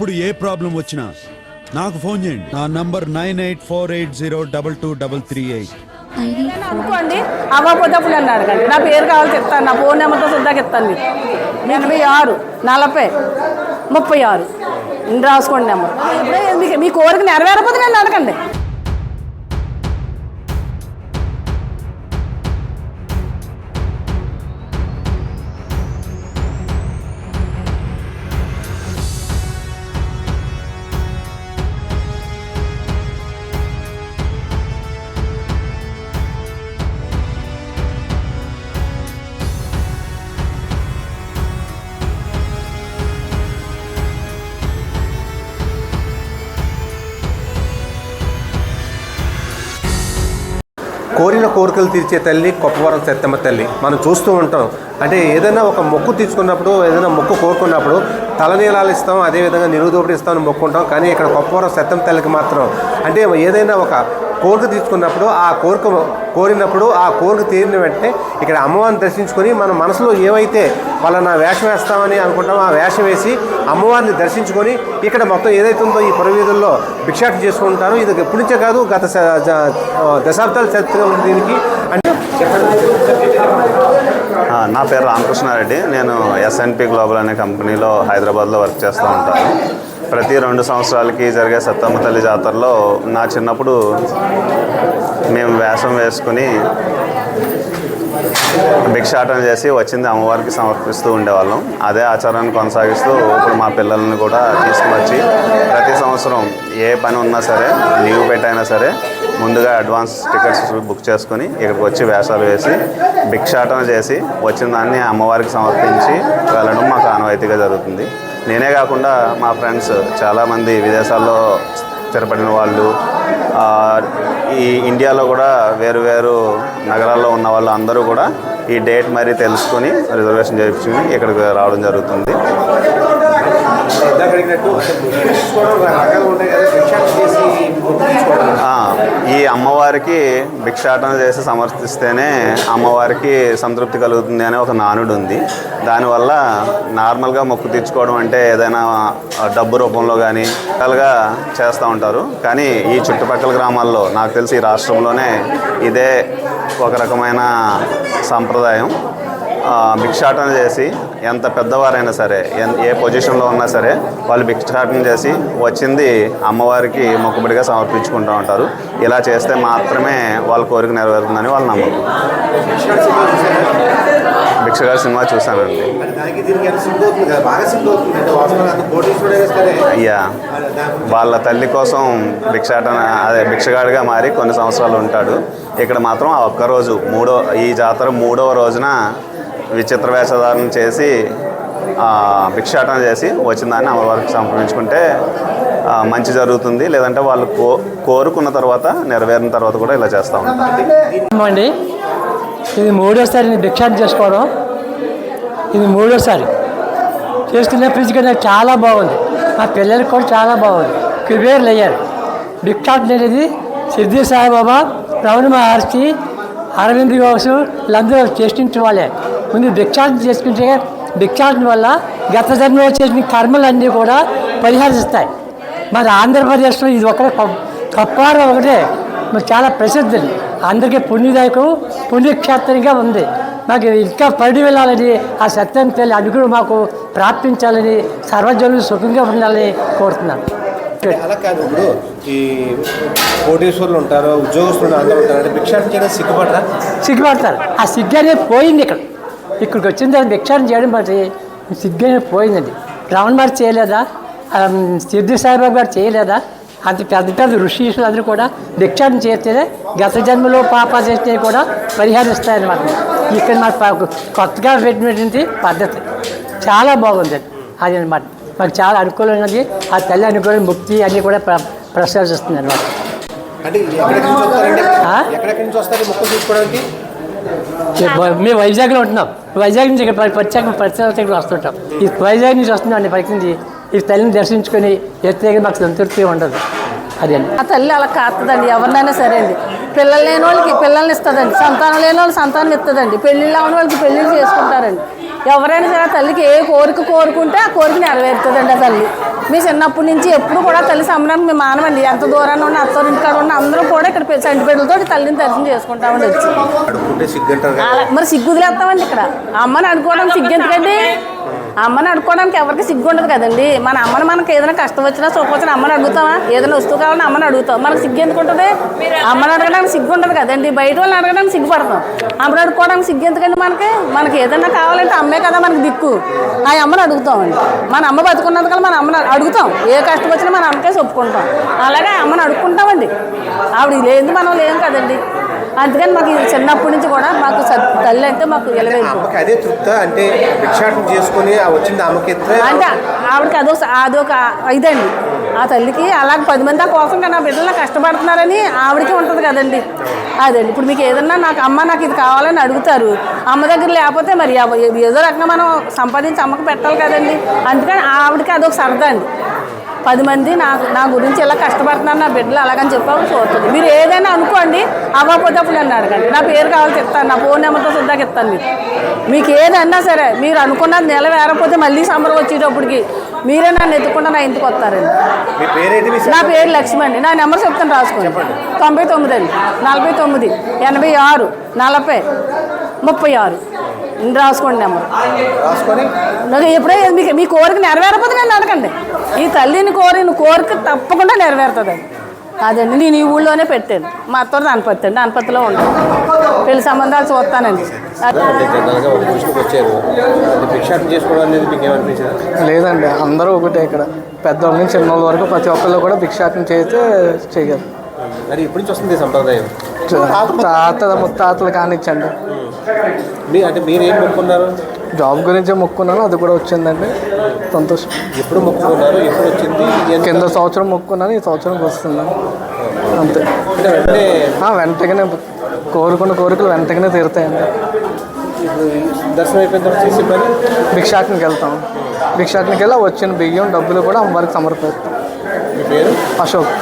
ఎప్పుడు ఏ ప్రాబ్లం వచ్చినా నాకు ఫోన్ చేయండి. నా number nine eight four eight zero double two double three eight. అనుకోండి అవ్వకపోతే అని అడగండి నా పేరు కావాలి చెప్తాను నా ఫోన్ నెంబర్తో సుద్దాకి ఇస్తాను మీకు ఎనభై ఆరు నలభై ముప్పై ఆరు. రాసుకోండి నెంబర్. మీకు మీ కోరిక నెరవేరపోతే నన్ను అడగండి కోరిన కోరికలు తీర్చే తల్లి కొప్పవరం సత్తమ్మ తల్లి. మనం చూస్తూ ఉంటాం. అంటే ఏదైనా ఒక మొక్కు తీసుకున్నప్పుడు ఏదైనా మొక్కు కోరుకున్నప్పుడు తలనీలాలు ఇస్తాం అదేవిధంగా నిరుదోపిడి ఇస్తామని మొక్కుంటాం. కానీ ఇక్కడ కొప్పవరం సత్తమ్మ తల్లికి మాత్రం అంటే ఏదైనా ఒక కోరిక తీసుకున్నప్పుడు ఆ కోరిక కోరినప్పుడు ఆ కోరిక తీరిన వెంటనే ఇక్కడ అమ్మవారిని దర్శించుకొని మన మనసులో ఏవైతే వాళ్ళ వేషం వేస్తామని అనుకుంటామో ఆ వేషం వేసి అమ్మవారిని దర్శించుకొని ఇక్కడ మొత్తం ఏదైతే ఉందో ఈ పురవీధుల్లో భిక్షాటం చేసుకుంటారు ఇది ఎప్పటి నుంచే కాదు గత దశాబ్దాల చరిత్ర ఉంది దీనికి. అంటే నా పేరు రామకృష్ణారెడ్డి. నేను ఎస్ఎన్పి గ్లోబల్ అనే కంపెనీలో హైదరాబాద్లో వర్క్ చేస్తూ ఉంటాను. ప్రతి రెండు సంవత్సరాలకి జరిగే సత్తమ్మ తల్లి జాతరలో నా చిన్నప్పుడు మేము వేషం వేసుకుని భిక్షాటన చేసి వచ్చింది అమ్మవారికి సమర్పిస్తూ ఉండేవాళ్ళం. అదే ఆచారాన్ని కొనసాగిస్తూ ఇప్పుడు మా పిల్లల్ని కూడా తీసుకుని వచ్చి ప్రతి సంవత్సరం ఏ పని ఉన్నా సరే లీవ్ పెట్టైనా సరే ముందుగా అడ్వాన్స్ టికెట్స్ బుక్ చేసుకొని ఇక్కడికి వచ్చి వేషాలు వేసి భిక్షాటన చేసి వచ్చిన దాన్ని అమ్మవారికి సమర్పించి వెళ్ళడం మాకు ఆనవాయితీగా జరుగుతుంది. నేనే కాకుండా మా ఫ్రెండ్స్ చాలామంది విదేశాల్లో స్థిరపడిన వాళ్ళు ఈ ఇండియాలో కూడా వేరు వేరు నగరాల్లో ఉన్న వాళ్ళు అందరూ కూడా ఈ డేట్ మరీ తెలుసుకొని రిజర్వేషన్ చేయించుకుని ఇక్కడికి రావడం జరుగుతుంది. అమ్మవారికి భిక్షాటన చేసి సమర్పిస్తేనే అమ్మవారికి సంతృప్తి కలుగుతుంది అనే ఒక నానుడు ఉంది. దానివల్ల నార్మల్గా మొక్కు తీర్చుకోవడం అంటే ఏదైనా డబ్బు రూపంలో కానీ రకాలుగా చేస్తూ ఉంటారు. కానీ ఈ చుట్టుపక్కల గ్రామాల్లో నాకు తెలిసి ఈ రాష్ట్రంలోనే ఇదే ఒక రకమైన సంప్రదాయం. భిక్షాటన చేసి ఎంత పెద్దవారైనా సరే ఏ పొజిషన్లో ఉన్నా సరే వాళ్ళు భిక్షాటన చేసి వచ్చింది అమ్మవారికి మొక్కుబడిగా సమర్పించుకుంటూ ఉంటారు. ఇలా చేస్తే మాత్రమే వాళ్ళ కోరిక నెరవేరుతుందని వాళ్ళ నమ్మకం భిక్షగారి సినిమా చూశానండి. అయ్యా వాళ్ళ తల్లి కోసం భిక్షాటన అదే భిక్షగాడిగా మారి కొన్ని సంవత్సరాలు ఉంటాడు. ఇక్కడ మాత్రం ఆ ఒక్కరోజు మూడో ఈ జాతర మూడవ రోజున విచిత్ర వేషధారణ చేసి భిక్షాటన చేసి వచ్చిన అమ్మవారికి సంప్రదించుకుంటే మంచి జరుగుతుంది. లేదంటే వాళ్ళు కో కోరుకున్న తర్వాత నెరవేరిన తర్వాత కూడా ఇలా చేస్తూ ఉంటారు. అండి ఇది మూడోసారి నేను భిక్షాటన చేసుకోవడం. ఇది మూడోసారి చేసుకునే ఫిజికల్ నాకు చాలా బాగుంది. మా పిల్లలకి కూడా చాలా బాగుంది. కుబేర్లు అయ్యారు భిక్షాటన అనేది సిద్ధి సాయిబాబా రమణ మహర్షి అరవింద్ ఘోష్ వీళ్ళందరూ చేసించిన వాళ్ళే. ముందు భిక్షాటన చేసుకుంటే భిక్షాటన వల్ల గత జన్మలో చేసిన కర్మలన్నీ కూడా పరిహరిస్తాయి. మరి ఆంధ్రప్రదేశ్లో ఇది ఒకటే కప్పారం ఒకటే. మరి చాలా ప్రసిద్ధి. అందరికీ పుణ్యదాయకం పుణ్యక్షేత్రంగా ఉంది. మాకు ఇంకా పడి వెళ్ళాలని ఆ సత్యం తల్లి అనుగ్రహం మాకు ప్రాప్తించాలని సర్వజనులు సుఖంగా ఉండాలని కోరుతున్నాను. అలా కాదు. ఇప్పుడు ఈ కోటీశ్వరులు ఉంటారు ఉద్యోగస్తులు అందరూ ఉంటారు అంటే భిక్షాటన చేయడం సిగ్గుపడరా సిగ్గుపడతారు. ఆ సిగ్గు అనేది పోయింది ఇక్కడ. ఇక్కడికి వచ్చిన తర్వాత భిక్షాటన చేయడం బట్టి సిగ్గు అనేది పోయిందండి. రమణ గారు చేయలేదా? సిద్ధి సాయిబాబు గారు చేయలేదా? అంత పెద్ద పెద్ద ఋషీషులు అందరూ కూడా భిక్షాటన చేస్తేనే గత జన్మలో పాప చేస్తే కూడా పరిహరిస్తాయన్నమాట ఇక్కడ మాకు కొత్తగా పెట్టినటువంటి పద్ధతి. చాలా బాగుంది అది. అది అనమాట మాకు చాలా అనుకూలమైనది ఆ తల్లి అనుకూలం ముక్తి అన్నీ కూడా ప్ర ప్రసాదిస్తుంది అనమాట మేము వైజాగ్లో ఉంటున్నాం. వైజాగ్ నుంచి ఇక్కడ పరి- ప్రత్యేక ప్రత్యేక వస్తుంటాం. ఈ వైజాగ్ నుంచి వస్తున్నాం పైకి ఈ తల్లిని దర్శించుకొని ఎత్తే మాకు సంతృప్తి ఉండదు. అదే ఆ తల్లి అలా కాస్తుందండి ఎవరినైనా సరే అండి. పిల్లలు లేని వాళ్ళకి పిల్లల్ని ఇస్తుందండి. సంతానం లేని వాళ్ళకి సంతానం ఇస్తుందండి. పెళ్ళిళ్ళు అవని వాళ్ళకి పెళ్ళిళ్ళు చేసుకుంటారండి. ఎవరైనా సరే తల్లికి ఏ కోరిక కోరుకుంటే ఆ కోరిక నెరవేరుతుందండి ఆ తల్లి. మీ చిన్నప్పటి నుంచి ఎప్పుడు కూడా తల్లి సంబరానికి మేము మానవండి ఎంత దూరాన్ని ఉన్న అత్తోరింటి కాడ ఉన్న అందరూ కూడా ఇక్కడ పె- చంటి బిడ్డలతో తల్లిని దర్శనం చేసుకుంటామండి. వచ్చి మరి సిగ్గు వదిలేస్తామండి ఇక్కడ. అమ్మని అడుకోవడానికి సిగ్గు ఎందుకండి? అమ్మని అడుకోవడానికి ఎవరికి సిగ్గు ఉండదు కదండి. మన అమ్మని మనకి ఏదైనా కష్టం వచ్చినా సుఖం వచ్చినా అమ్మని అడుగుతామా? ఏదైనా వస్తువు కావాలని అమ్మని అడుగుతాం. మనకు సిగ్గు ఎందుకు ఉంటుంది? అమ్మని అడగడానికి సిగ్గు ఉండదు కదండి. బయట వాళ్ళని అడగడానికి సిగ్గుపడతాం అమ్మని అడుకోవడానికి సిగ్గు ఎందుకండి మనకి? మనకి ఏదైనా కావాలంటే అమ్మే కదా మనకి దిక్కు. ఆ అమ్మని అడుగుతామండి. మన అమ్మ బతుకున్నందుకల్లా మన అమ్మని అడుగుతాం. ఏ కష్టం వచ్చినా మన అమ్మకే చెప్పుకుంటాం అలాగే అమ్మని అడుక్కుంటామండి. ఆవిడ లేదు మనం లేం కదండి? అందుకని మాకు ఇది చిన్నప్పటి నుంచి కూడా మాకు తల్లి అంటే మాకు అదే తృప్త అంటే భిక్షాటం చేసుకుని ఆ వచ్చింది అంటే ఆవిడకి అదొక అదొక ఇదండి. ఆ తల్లికి అలాగ పది మంది ఆ కోసం కానీ నా బిడ్డలు కష్టపడుతున్నారని ఆవిడకి ఉంటుంది కదండి. అదండి. ఇప్పుడు మీకు ఏదన్నా నాకు అమ్మ నాకు ఇది కావాలని అడుగుతారు. అమ్మ దగ్గర లేకపోతే మరి ఏదో రకంగా మనం సంపాదించి అమ్మకి పెట్టాలి కదండి. అందుకని ఆవిడకి అదొక సరదా అండి. పది మంది నాకు నా గురించి ఇలా కష్టపడుతున్నారు నా బిడ్డలు అలాగని చెప్పి చూస్తుంది. మీరు ఏదైనా అనుకోండి అవ్వకపోతే అప్పుడు నన్ను అడగండి. నా పేరు కావాలి చెప్తాను నా ఫోన్ నెంబర్తో సుద్దాకి ఇస్తాను మీకు మీకు ఏదన్నా సరే మీరు అనుకున్నది నెల వేరకపోతే మళ్ళీ సంబరం వచ్చేటప్పటికి మీరే నన్ను ఎత్తుకుంటా నా ఇంటికి వస్తారండి. నా పేరు లక్ష్మి అండి. నా నెంబర్ చెప్తాను రాసుకోండి. తొంభై తొమ్మిది అండి. నలభై తొమ్మిది ఎనభై ఆరు నలభై ముప్పై ఆరు. రాసుకోండి నెంబర్ రాసుకొని? నాకు ఎప్పుడే మీకు మీ కోరిక నెరవేరకపోతే నేను అడగండి ఈ తల్లిని కోరిన కోరిక తప్పకుండా నెరవేరుతుంది అదండి నేను ఈ ఊళ్ళోనే పెట్టాను. మా అత్తోడు అనపత్తి అండి అనపత్తిలో ఉంటాను పెళ్ళి సంబంధాలు చూస్తానండి. అది- అది భిక్షాటం లేదండి అందరూ ఒకటే ఇక్కడ. పెద్దవాళ్ళ నుంచి చిన్నవాళ్ళ వరకు ప్రతి ఒక్కళ్ళు కూడా భిక్షాటన చేస్తే చేయగలరు. మరి ఎప్పటి నుంచి వస్తుంది ఈ సంప్రదాయం. తాత ముత్తాతలు కానిచ్చండి. మీ అంటే మీరు ఏం మొక్కున్నారు? జాబ్ గురించే మొక్కున్నాను అది కూడా వచ్చిందండి. సంతోషం. ఎప్పుడు మొక్కుకున్నారు? ఎప్పుడు వచ్చింది? కింద సంవత్సరం మొక్కున్నాను ఈ సంవత్సరం వస్తుందండి అంతే. వెంటనే కోరుకున్న కోరికలు వెంటనే తీరుతాయండి. దర్శనం అయిపోయిన తర్వాత చేసే పని? భిక్షాటనకి వెళ్తాం. భిక్షాటనకి వెళ్ళి వచ్చిన బియ్యం డబ్బులు కూడా అమ్మవారికి సమర్పిస్తాం. మీ పేరు? అశోక్.